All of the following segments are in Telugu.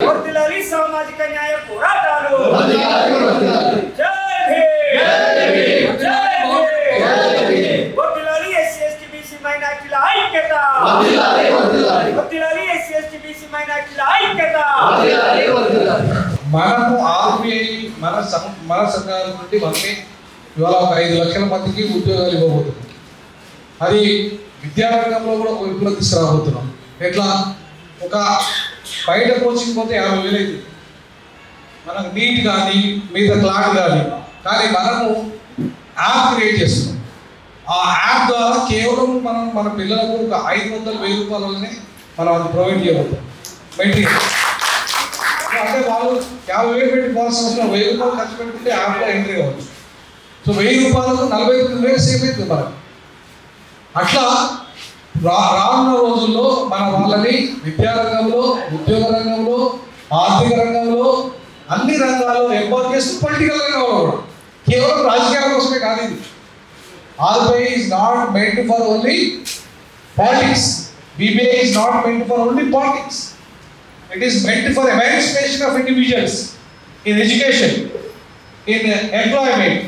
వర్ధిల్లాలి సామాజిక న్యాయ పోరాటాలు జై భీమ్ జై భీమ్ వర్ధిల్లాలి ఎస్సీ ఎస్టీ బీసీ మైనారిటీల ఐక్యత వర్ధిల్లాలి ఎస్సీ ఎస్టీ బీసీ మైనారిటీల ఐక్యత మనము ఆర్బీఐ మన సం- మన సంఘాల నుండి మనకి ఇవాళ ఒక ఐదు లక్షల మందికి ఉద్యోగాలు ఇవ్వబోతున్నాం. అది విద్యారంగంలో కూడా ఒక విప్లవం తీసుకురాబోతున్నాం. ఎట్లా? ఒక బయట కోచింగ్ పోతే యాభై వేలు అవుతుంది మనకు నీట్ కానీ మీద క్లాట్ కానీ కానీ మనము యాప్ క్రియేట్ చేస్తున్నాం. ఆ యాప్ ద్వారా కేవలం మనం మన పిల్లలకు ఒక ఐదు వందల వెయ్యి రూపాయలనే మనం అది ప్రొవైడ్ చేయబోతాం మెటీరియల్ అంటే వాళ్ళు యాభై వేలు పెట్టి పోవాల్సిన అవసరం వెయ్యి రూపాయలు ఖర్చు పెట్టుకుంటే యాప్లో ఎంట్రీ అవ్వచ్చు. సో వెయ్యి రూపాయలకు నలభై తొమ్మిది వేలు సేవ్ అవుతుంది మనకు. అట్లా రా రానున్న రోజుల్లో మన వాళ్ళని విద్యారంగంలో ఉద్యోగ రంగంలో ఆర్థిక రంగంలో అన్ని రంగాల్లో ఎంపవర్ చేస్తూ పొలిటికల్ రంగంలో కూడా కేవలం రాజకీయాల కోసమే కాదు ఇది. RBI is not meant for only politics BBI is not meant for only politics it is meant for emancipation of individuals in education in employment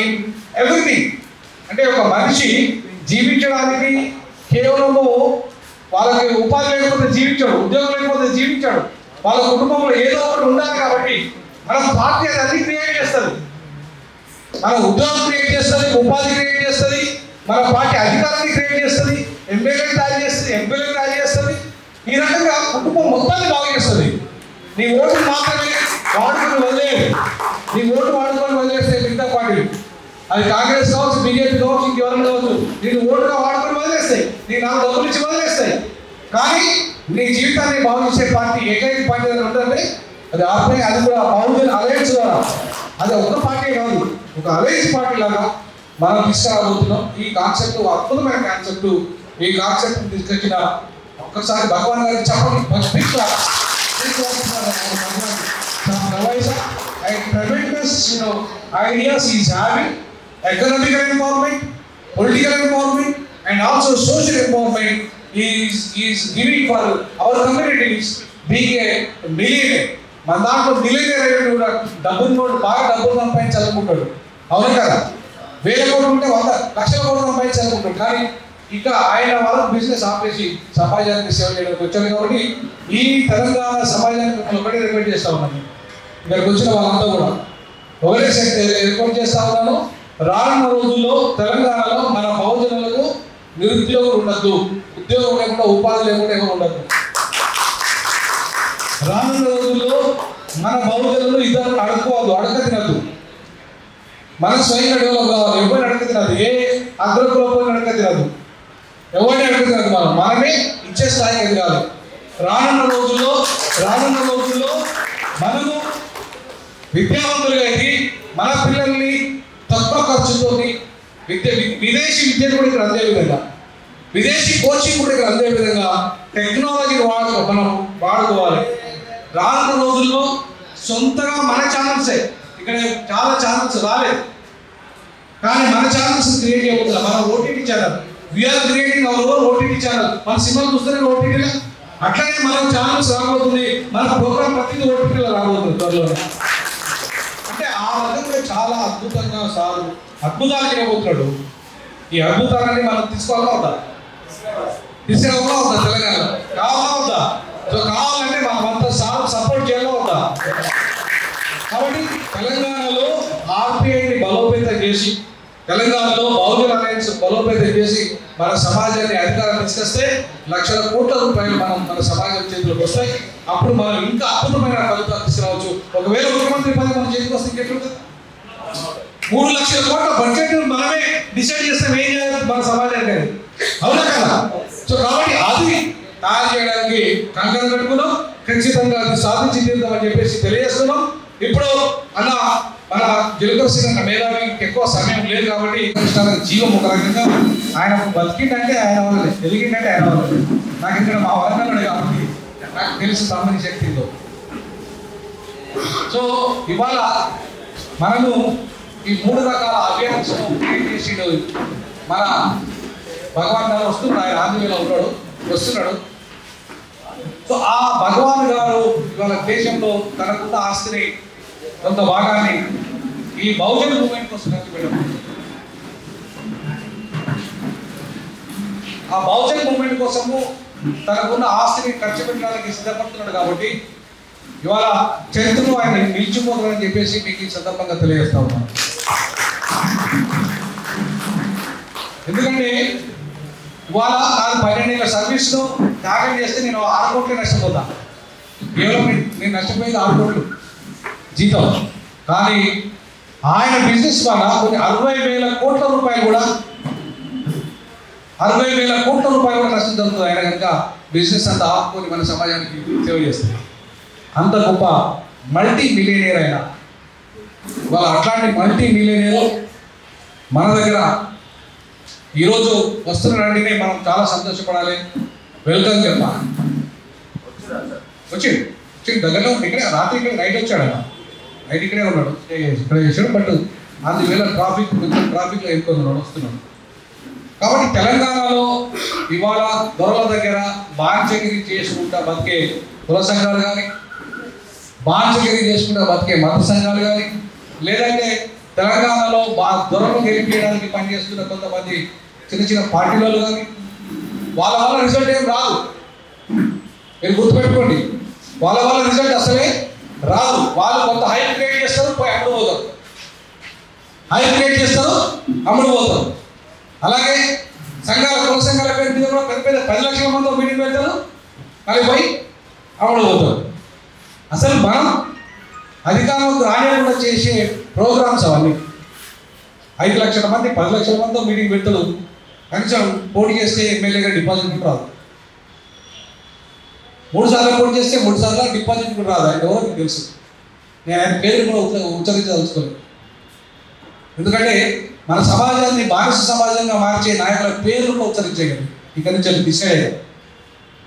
in everything అంటే ఒక మనిషి జీవించడానికి కేవలము వాళ్ళకి ఉపాధి లేకపోతే జీవించాడు ఉద్యోగం లేకపోతే జీవించాడు. వాళ్ళ కుటుంబంలో ఏదో ఒకటి ఉండాలి కాబట్టి మన పార్టీ అది క్రియేట్ చేస్తుంది. మన ఉద్యోగం క్రియేట్ చేస్తుంది ఉపాధి క్రియేట్ చేస్తుంది మన పార్టీ అధికారాన్ని క్రియేట్ చేస్తుంది ఎమ్మెల్యే తయారు చేస్తుంది ఎంపీలను తయారు చేస్తుంది. ఈ రకంగా కుటుంబం మొత్తాన్ని బాగు చేస్తుంది. నీ ఓటు మాత్రమే వాడుకుని వదిలేదు నీ ఓటు వాడుకో అది కాంగ్రెస్ కావచ్చు బీజేపీ కావచ్చు ఇంకెవరైనా కావచ్చు నేను ఓటుగా వాడుకుని వదిలేస్తాయి నీకు నాకు డబ్బులు ఇచ్చి వదిలేస్తాయి కానీ నీ జీవితాన్ని బాగు చేసే పార్టీ ఏకైక పార్టీ అని ఉంటుంది అది ఆర్పై అది కూడా బహుజన్ అలయన్స్ ద్వారా అది ఒక పార్టీ కాదు ఒక అలయన్స్ పార్టీ లాగా మనం తీసుకురాబోతున్నాం ఈ కాన్సెప్ట్ అద్భుతమైన కాన్సెప్ట్ ఈ కాన్సెప్ట్ తీసుకొచ్చిన ఒక్కసారి భగవాన్ గారికి చెప్పండి Big clap. Big clap for భగవాన్. From Navaisa, and tremendous, you know, ideas he having, economical empowerment political empowerment and also social empowerment is is giving for our communities being a millionaire మన దాంట్లో మిలియనర్ అయ్యేది కూడా డబ్బులు నోటు బాగా డబ్బులు సంపాదించాలనుకుంటాడు అవును కదా? వేల కోట్లు ఉంటే వంద లక్షల కోట్లు సంపాదించాలనుకుంటాడు కానీ ఇక ఆయన వాళ్ళ బిజినెస్ ఆపేసి సమాజానికి సేవ చేయడానికి వచ్చారు కాబట్టి ఈ తెలంగాణ సమాజానికి మిమ్మల్ని ఒకటే రిక్వెస్ట్ చేస్తా ఉన్నాను ఇక్కడికి వచ్చిన వాళ్ళంతా కూడా. ఒకటే రికమెండ్ చేస్తా ఉన్నాను. రానున్న రోజుల్లో తెలంగాణలో మన బహుజనులకు నిరుద్యోగులు ఉండద్దు ఉద్యోగం లేకుండా ఉపాధి లేకుండా ఎవరు ఉండద్దు రానున్న రోజుల్లో మన బహుజనులు ఇద్దరు అడుక్కోవద్దు అడక తినద్దు మన స్వయంగా డెవలప్ కావాలి ఎవరిని అడక తినదు ఏ అగ్రకులపోయిన అడక తినదు ఎవరిని అడక తినదు మనం? మనమే ఇచ్చే స్థాయికి ఎదగాలి. రానున్న రోజుల్లో రానున్న రోజుల్లో మనము విద్యావంతులుగా మన పిల్లల్ని తక్కువ ఖర్చుతో విద్య విదేశీ విద్యను కూడా ఇక్కడ అందే విధంగా. విదేశీ కోచింగ్ కూడా ఇక్కడ అందే విధంగా టెక్నాలజీని వాడు మనం వాడుకోవాలి. రానున్న రోజుల్లో సొంతగా మన ఛానల్సే. ఇక్కడ చాలా ఛానల్స్ రాలేదు. కానీ మన ఛానల్స్ క్రియేట్ అవుతుంది మన OTT channel. We are creating our own OTT channel. మన సినిమాలు చూస్తేనే ఓటీటీలో? అట్లనే మనం ఛానల్స్ రాబోతుంది మన ప్రోగ్రామ్ ప్రతిదీ ఓటీటీలో రాబోతుంది త్వరలో అంటే చాలా అద్భుతంగా సార్ అద్భుతాలు చేయబోతున్నాడు. ఈ అద్భుతాలని మనం తీసుకోవాలా వద్దా? తీసుకురావాలా వద్దా తెలంగాణ కావాలా వద్దా? సో కావాలంటే మనం సార్ సపోర్ట్ చేయాలా వద్దా? కాబట్టి తెలంగాణలో ఆర్టీఐని బలోపేతం చేసి తెలంగాణలో బహుజన అలయన్స్ బలోపేతం చేసి మన సమాజాన్ని అధికారం తీసుకొస్తే లక్షల కోట్ల రూపాయలు మనం మన సమాజం చేతిలోకి వస్తాయి. అప్పుడు మనం ఇంకా అద్భుతమైన ఫలితాలు తీసుకురావచ్చు. ఒకవేళ ముఖ్యమంత్రి పదవి మన చేతికి వస్తే ఇంకెట్లుంటుంది? మూడు లక్షల కోట్ల బడ్జెట్ మనమే డిసైడ్ చేస్తే ఏం చేయాలి మన సమాజానికి అది. అవునా కదా? సో కాబట్టి అది తయారు చేయడానికి కంకణం కట్టుకున్నాం. ఖచ్చితంగా అది సాధించి తీరుతామని చెప్పేసి తెలియజేస్తున్నాం. ఇప్పుడు అన్న మన జలుకర్ మేధావికి ఎక్కువ సమయం లేదు కాబట్టి జీవం ఒక రకంగా ఆయన బతికిందంటే ఆయన వాళ్ళే వెలిగిందంటే ఆయన వాళ్ళే నాకు ఇక్కడ మా వరంగల్ కాబట్టి నాకు తెలుసు తమ్మని శక్తితో సో ఇవాళ మనము ఈ మూడు రకాల అవేర్నెస్ క్రియేట్ చేసిండు మన భగవాన్ గారు వస్తున్నారు ఆయన ఆంధ్రలో ఉన్నాడు వస్తున్నాడు. సో ఆ భగవాన్ గారు ఇవాళ దేశంలో తనకున్న ఆస్తిని కొంత భాగాన్ని ఈ బహుజన మూమెంట్ కోసం ఖర్చు పెట్టడం. ఆ బహుజన్ మూమెంట్ కోసము తనకున్న ఆస్తిని ఖర్చు పెట్టడానికి సిద్ధపడుతున్నాడు కాబట్టి ఇవాళ చరిత్రలో ఆయన నిలిచిపోతారని చెప్పేసి మీకు ఈ సందర్భంగా తెలియజేస్తా ఉన్నాను. ఎందుకంటే ఇవాళ నాకు పన్నెండేళ్ళ సర్వీస్లో త్యాగం చేస్తే నేను ఆరు కోట్లు నష్టపోతా. కేవలం నేను- నేను నష్టపోయేది ఆరు కోట్లు జీతం. కానీ ఆయన బిజినెస్ వల్ల కొన్ని అరవై వేల కోట్ల రూపాయలు కూడా అరవై వేల కోట్ల రూపాయలు నష్టం జరుగుతుంది. ఆయన కనుక బిజినెస్ అంతా ఆపుకొని మన సమాజానికి సేవ చేస్తుంది అంత గొప్ప మల్టీ మిలియనియర్ ఆయన. వాళ్ళ అట్లాంటి మల్టీ మిలియనియర్ మన దగ్గర ఈరోజు వస్తున్నారంటేనే మనం చాలా సంతోషపడాలి. వెల్కమ్ చెప్పాలి వచ్చి వచ్చి దగ్గరలో ఇక్కడే రాత్రి ఇక్కడ నైట్ వచ్చాడు ఆయన నైట్ ఇక్కడే ఉన్నాడు. ఇక్కడ చేసాడు బట్ అందువేళ ట్రాఫిక్ కొంచెం ట్రాఫిక్లో ఎక్కువ ఉన్నాడు వస్తున్నాడు. కాబట్టి తెలంగాణలో ఇవాళ దొరల దగ్గర బాంచగిరి చేసుకుంటా బతికే కుల సంఘాలు కానీ బాంచగిరి చేసుకుంటా బతికే మత సంఘాలు కానీ లేదంటే తెలంగాణలో బా దొరలు గెలిపించడానికి పనిచేస్తున్న కొంతమంది చిన్న చిన్న పార్టీలలో కానీ వాళ్ళ వల్ల రిజల్ట్ ఏం రాదు. మీరు గుర్తుపెట్టుకోండి వాళ్ళ వల్ల రిజల్ట్ అసలే రాదు. వాళ్ళు కొంత హైప్ క్రియేట్ చేస్తారు పోయి అమ్ముడు పోతారు. హైప్ క్రియేట్ చేస్తారు అమ్ముడు పోతారు. అలాగే సంఘాల కుల సంఘాల పేరు మీద కూడా పెద్ద పెద్ద పది లక్షల మంది మీటింగ్ పెడతారు. అవి పోయి అమలు పోతారు అసలు మనం అధికారంలోకి రానియకుండా చేసే ప్రోగ్రామ్స్ అవన్నీ. ఐదు లక్షల మంది పది లక్షల మందితో మీటింగ్ పెడతారు. కనీసం పోటీ చేస్తే ఎమ్మెల్యేగా డిపాజిట్ కూడా రాదు. మూడు సార్లు పోటీ చేస్తే మూడు సార్లు డిపాజిట్ కూడా రాదు. ఆయన ఎవరో మీకు తెలుసు. నేను ఆయన పేరు కూడా ఉచ్చ- ఉచ్చరించదలుచుకోలేదు. ఎందుకంటే మన సమాజాన్ని బానిస సమాజంగా మార్చే నాయకుల పేర్లు కూడా ఉచ్చరించగలరు ఇక్కడి నుంచి అది డిసైడ్ అయ్యారు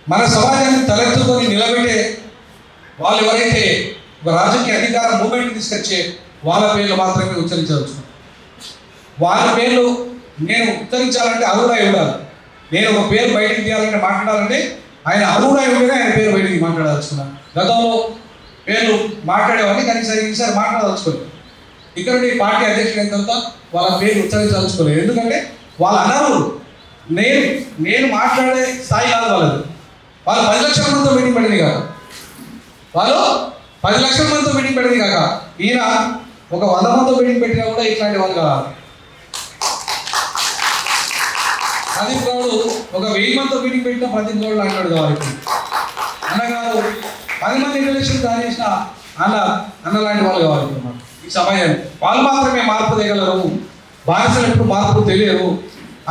మన సమాజాన్ని తలెత్తుకొని నిలబెట్టే వాళ్ళు ఎవరైతే ఒక రాజకీయ అధికార మూమెంట్ తీసుకొచ్చే వాళ్ళ పేర్లు మాత్రమే ఉచ్చరించవచ్చు. వాళ్ళ పేర్లు నేను ఉచ్చరించాలంటే అరువురాయి ఉండాలి. నేను ఒక పేరు బయటికి తీయాలంటే మాట్లాడాలంటే ఆయన అరువురాయి ఉంటేనే ఆయన పేరు బయటికి మాట్లాడాల్సుకున్నాను గతంలో పేర్లు మాట్లాడేవాడిని కనీసం ఈసారి మాట్లాడదలుచుకోలేదు. ఇక్కడ పార్టీ అధ్యక్షుడు అయిన తర్వాత వాళ్ళ పేరు ఉచ్చరించదలుచుకోలేదు ఎందుకంటే వాళ్ళ అనర్హులు నేను నేను మాట్లాడే స్థాయి కాదు వాళ్ళది. వాళ్ళు పది లక్షల మందితో మీటింగ్ పడింది కాదు వాళ్ళు పది లక్షల మందితో మీటింగ్ పెట్టింది కాక. ఈయన ఒక వంద మందితో మీటింగ్ పెట్టినా కూడా ఇట్లాంటి వాళ్ళు కాదు. ప్రదీప్ గౌడ్ ఒక వెయ్యి మందితో మీటింగ్ పెట్టిన ప్రదీప్ గౌడ్ అంటాడు కావాలి అన్నగారు పది మంది ఇంటర్నేషన్ దాని చేసిన అన్న అన్న లాంటి వాళ్ళు కావాలి సమయం వాళ్ళు మాత్రమే మార్పు తేగలరు. బానిసలు ఎప్పుడు మార్పు తెలియరు.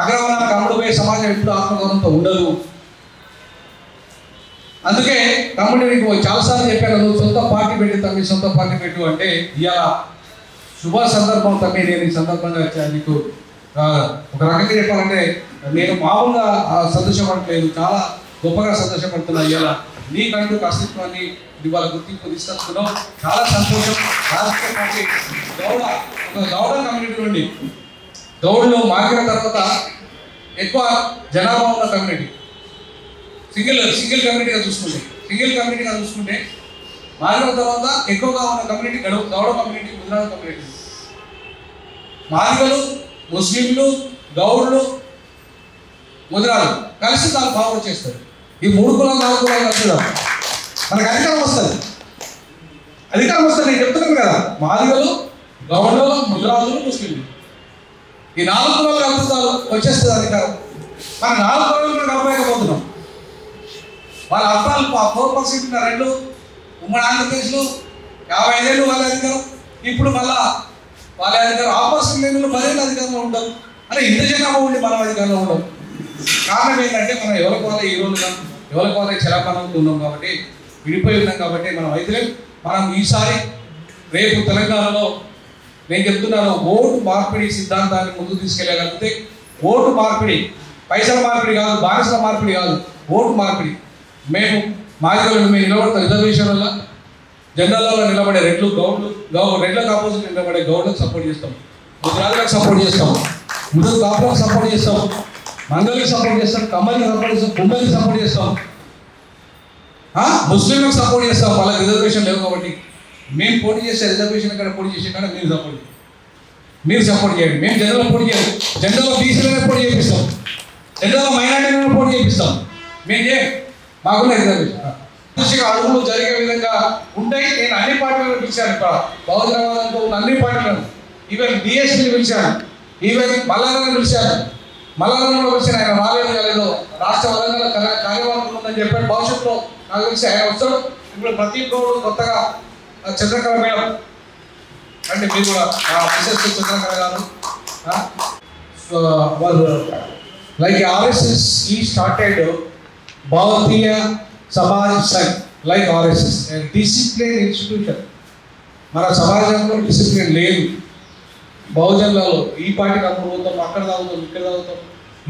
అగ్రవర్ణానికి అమ్ముడు సమాజం ఎప్పుడు ఆత్మగౌరవంతో ఉండదు. అందుకే తమ్ముడు నీకు చాలాసార్లు చెప్పాను నువ్వు సొంత పార్టీ పెట్టి తమ్మి సొంత పార్టీ పెట్టు. అంటే ఇవాళ శుభ సందర్భం తమ్మి నేను ఈ సందర్భంగా వచ్చాను నీకు ఒక రకంగా చెప్పాలంటే నేను మామూలుగా సంతోషపడట్లేదు చాలా గొప్పగా సంతోషపడుతున్నా ఇవాళ. నీకంటూ అస్తిత్వాన్ని ఇవాళ గుర్తింపు తీసుకొస్తున్నావు చాలా సంతోషం. రాష్ట్ర పార్టీ గౌడ ఒక గౌడ కమ్యూనిటీ నుండి గౌడ్లో మారిన తర్వాత ఎక్కువ జనాభా ఉన్న కమ్యూనిటీ. సింగిల్ సింగిల్ కమ్యూనిటీగా చూసుకుంటే సింగిల్ కమ్యూనిటీగా చూసుకుంటే మారిన తర్వాత ఎక్కువగా ఉన్న కమ్యూనిటీ గడవ గౌడ కమ్యూనిటీ గుజరాత్ కమ్యూనిటీ. మార్గలు ముస్లింలు గౌడ్లు ముద్రాలు కలిసి దాన్ని బాగా చేస్తారు. ఈ మూడు కులాలు నాలుగు కులాలు కలిసి మనకు అధికారం వస్తుంది. అధికారం వస్తుంది నేను చెప్తున్నాను కదా. మాదిగలు గౌడలు ముద్రాజులు ముస్లింలు. ఈ నాలుగు కులాలు కలుపుతారు వచ్చేస్తుంది అధికారం. మన నాలుగు కులాలు మనం కలపలేకపోతున్నాం. వాళ్ళ అర్థాలు ఫోర్ పర్సెంట్ రెండు ఉమ్మడి ఆంధ్రప్రదేశ్లో యాభై ఐదేళ్ళు వాళ్ళ అధికారం. ఇప్పుడు మళ్ళా వాళ్ళ అధికారం ఆపర్షన్ లేని పదేళ్ళు అధికారంలో ఉంటాం అరే ఇంత జనాభా ఉండి మనం అధికారంలో ఉండవు కారణం ఏంటంటే మనం ఎవరికి వాళ్ళ ఈ రోజున ఎవరికి వాళ్ళ చలాపణంతో ఉన్నాం కాబట్టి విడిపోయి ఉన్నాం కాబట్టి మనం అయితే మనం ఈసారి రేపు తెలంగాణలో నేను చెప్తున్నాను ఓటు మార్పిడి సిద్ధాంతాన్ని ముందుకు తీసుకెళ్ళగలిగితే ఓటు మార్పిడి పైసల మార్పిడి కాదు బానిసల మార్పిడి కాదు ఓటు మార్పిడి. మేము మాదిగలు మేము నిలబడతాం. రిజర్వేషన్ వల్ల జనరల్లో నిలబడే రెడ్లు గౌడ్లు గౌ రెడ్లకు ఆపోజిట్ నిలబడే గౌడ్లకు సపోర్ట్ చేస్తాం. గుజరాత్లకు సపోర్ట్ చేస్తాం. ముందు కాపులకు సపోర్ట్ చేస్తాం. మంగళకి సపోర్ట్ చేస్తాం కమ్మలికి సపోర్ట్ చేస్తాం కుంభకి సపోర్ట్ చేస్తాం. ముస్లింలకు సపోర్ట్ చేస్తాం వాళ్ళకి రిజర్వేషన్ లేవు కాబట్టి. మేము పోటీ చేసే రిజర్వేషన్ ఇక్కడ పోటీ చేసే కానీ మీరు సపోర్ట్ చేయండి. మీరు సపోర్ట్ చేయండి. మేము జనరల్ పోటీ చేయాలి జనరల్ బీసీలోనే పోటీ చేపిస్తాం. జనరల్ మైనార్టీలోనే పోటీ చేపిస్తాం. మేము చేయం. మాకున్న రిజర్వేషన్ దృష్టిగా అడుగులు జరిగే విధంగా ఉంటాయి. నేను అన్ని పార్టీలను పిలిచాను ఇక్కడ. ఉన్న అన్ని పార్టీలను. ఈవెన్ డిఎస్పీని పిలిచాను. ఈవెన్ మల్లారాన్ని పిలిచాను. మల్లారాన్ని పిలిచాను ఆయన రాలేదు కాలేదు రాష్ట్ర వరంగల్ కార్యవర్గం ఉందని చెప్పాడు భవిష్యత్తులో నాకు తెలిసి ఆయన వస్తాడు ఇప్పుడు ప్రతి గౌడ్ కొత్తగా ఆ, చంద్రకళ మేడం అంటే మీరు కూడా మిసెస్ చంద్రకళ గారు వాళ్ళు like RSS he started Bharatiya Samaj Sangh like RSS. Discipline institution మన సమాజంలో డిసిప్లిన్ లేదు. బహుజనులలో ఈ పార్టీకి అప్పుడు పోతాం అక్కడ తాగుతాం ఇక్కడ తాగుతాం.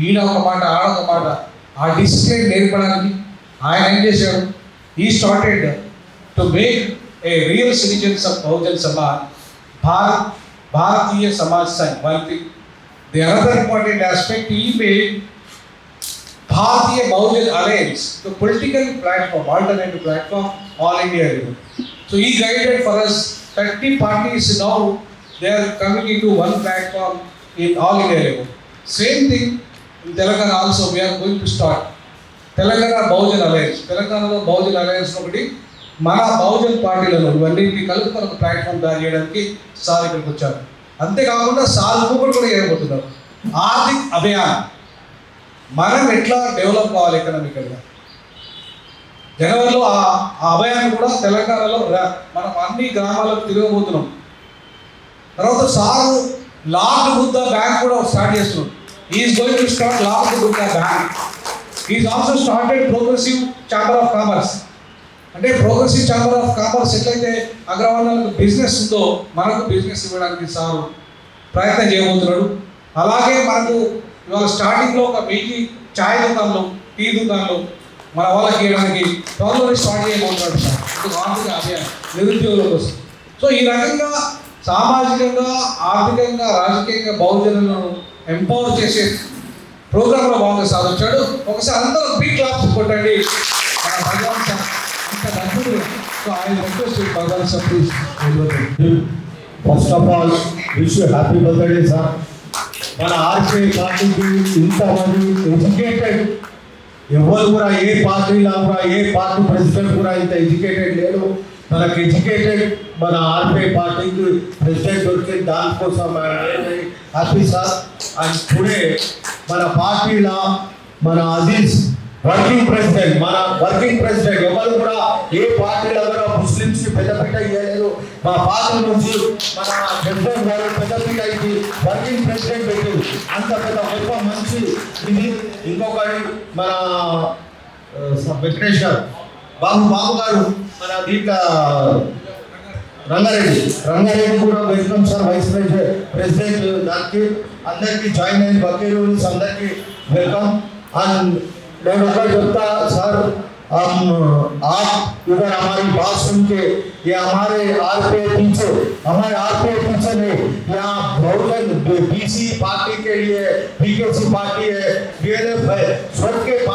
ఈయన ఒక మాట ఆడ ఒక మాట. ఆ డిసిప్లిన్ నేర్పడానికి ఆయన ఏం చేశాడు? He started to make a real citizens of Bahujan Samaj Bharat Bharatiya Samaj Sangh one thing the another important aspect he made Bharatiya Bahujana Alliance, the political platform, alternative platform, all India level. So he guided for us 30 parties now, they are coming into one platform in all India level. Same thing in Telangana also, we are going to start. Telangana Bahujan Alliance తెలంగాణలో బహుజన్ అలయన్స్ ఒకటి. మన బహుజన్ పార్టీలలో ఇవన్నీ కలుపుకొని ఒక ప్లాట్ఫామ్ తయారు చేయడానికి సార్ ఇక్కడికి వచ్చారు. అంతేకాకుండా సార్ ఇంకొకటి కూడా చేయబోతున్నారు ఆర్థిక్ అభియాన్. మనం ఎట్లా డెవలప్ కావాలి ఎకనామికల్గా జనవరిలో ఆ ఆ అభయాన్ని కూడా తెలంగాణలో మనం అన్ని గ్రామాలకు తిరగబోతున్నాం. తర్వాత సారు లార్డ్ బుద్ధ బ్యాంక్ కూడా స్టార్ట్ చేస్తున్నాం is going to start Lord Buddha Bank. Is also started Progressive Chamber of Commerce అంటే ప్రోగ్రెసివ్ ఛాంబర్ ఆఫ్ కామర్స్ ఎట్లయితే అగ్రవాళ్ళకు బిజినెస్ ఉందో మనకు బిజినెస్ ఇవ్వడానికి సారు ప్రయత్నం చేయబోతున్నాడు. అలాగే మనకు ఇవాళ స్టార్టింగ్లో ఒక వెయ్యి ఛాయ్ దుకాణాలు టీ దుకాణాలు మన వాళ్ళకి ఇవ్వడానికి త్వరలో స్టార్ట్ చేయబోతున్నాడు సార్. ఇది ఆర్థిక అభియాన్ నిరుద్యోగుల కోసం. సో ఈ రకంగా సామాజికంగా ఆర్థికంగా రాజకీయంగా బహుజనులను ఎంపవర్ చేసే ప్రోగ్రాంలో బాగా సాధించాడు ఒకసారి అందరూ బీ క్లాప్స్ కొట్టండి. ఆయన first of all wish happy birthday sir మన ఆర్కే పార్టీకి ఇంతమంది ఎడ్యుకేటెడ్ ఎవరు కూడా ఏ పార్టీ కూడా ఏ పార్టీ ప్రెసిడెంట్ కూడా ఇంత ఎడ్యుకేటెడ్ లేడు మనకు ఎడ్యుకేటెడ్ మన ఆర్మీ పార్టీకి ప్రెసిడెంట్ దొరికింది దానికోసం హ్యాపీ సార్ అండ్ టుడే మన పార్టీలో మన అజీజ్ వర్కింగ్ ప్రెసిడెంట్ మన వర్కింగ్ ప్రెసిడెంట్ ఎవరు కూడా ఏ పార్టీలో కూడా ముస్లింస్కి పెద్దపీట ఇవ్వలేదు మా పార్టీ నుంచి మన ప్రెసిడెంట్ గారు పెద్దపీట ఇచ్చి వర్కింగ్ ప్రెసిడెంట్ పెట్టింది అంత పెద్ద గొప్ప మనిషి ఇది. ఇంకొకటి మన ఆ, వెంకటేష్ గారు బాబు బాబు గారు మన దీంట్లో రంగారెడ్డి రంగారెడ్డి కూడా welcome sir vice president president దానికి అందరికి జాయిన్ అయిన వకీలు అందరికి వెల్కమ్ అండ్ నేను ఒకటి చెప్తా సార్ हम आप इधर हमारी बात सुन के ये हमारे आर पे पीछे हमारे आर पे पीछे नहीं यहाँ बहुजन बीसी पार्टी के लिए बीकेसी पार्टी है डीएलएफ है स्वर्ग के पार्टी के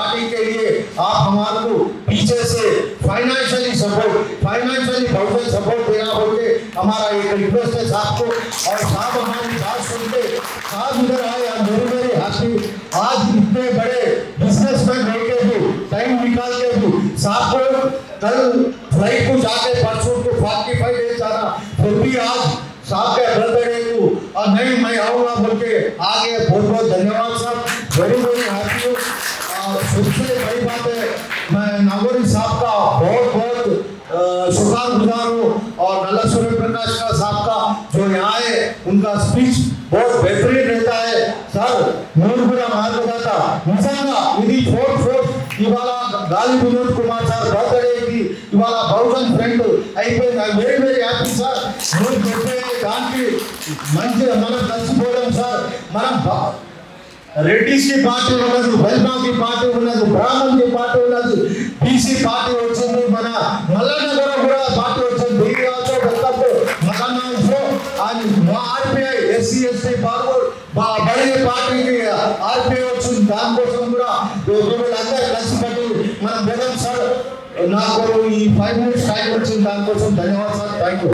악의 본 మంచిగా మనం కలిసిపోవడం సార్. మనం రెడ్డిస్కి పార్టీ ఉన్నది వెల్మా పార్టీ ఉన్నది బ్రాహ్మణ్కి పార్టీ ఉన్నది బీసీ పార్టీ వచ్చింది మన మల్లన్న కూడా పార్టీ వచ్చింది దీని ఆల్సో వెల్కమ్ టు మకాన్ మా ఆర్పిఐ ఎస్సీ ఎస్టీ పార్టీ పార్టీకి ఆర్పిఐ వచ్చింది. దానికోసం కూడా వీళ్ళందరూ కలిసి పెట్టి మన బెదం సార్. నాకు ఈ ఫైవ్ మినిట్స్ టైం వచ్చింది దానికోసం ధన్యవాదాలు సార్. Thank you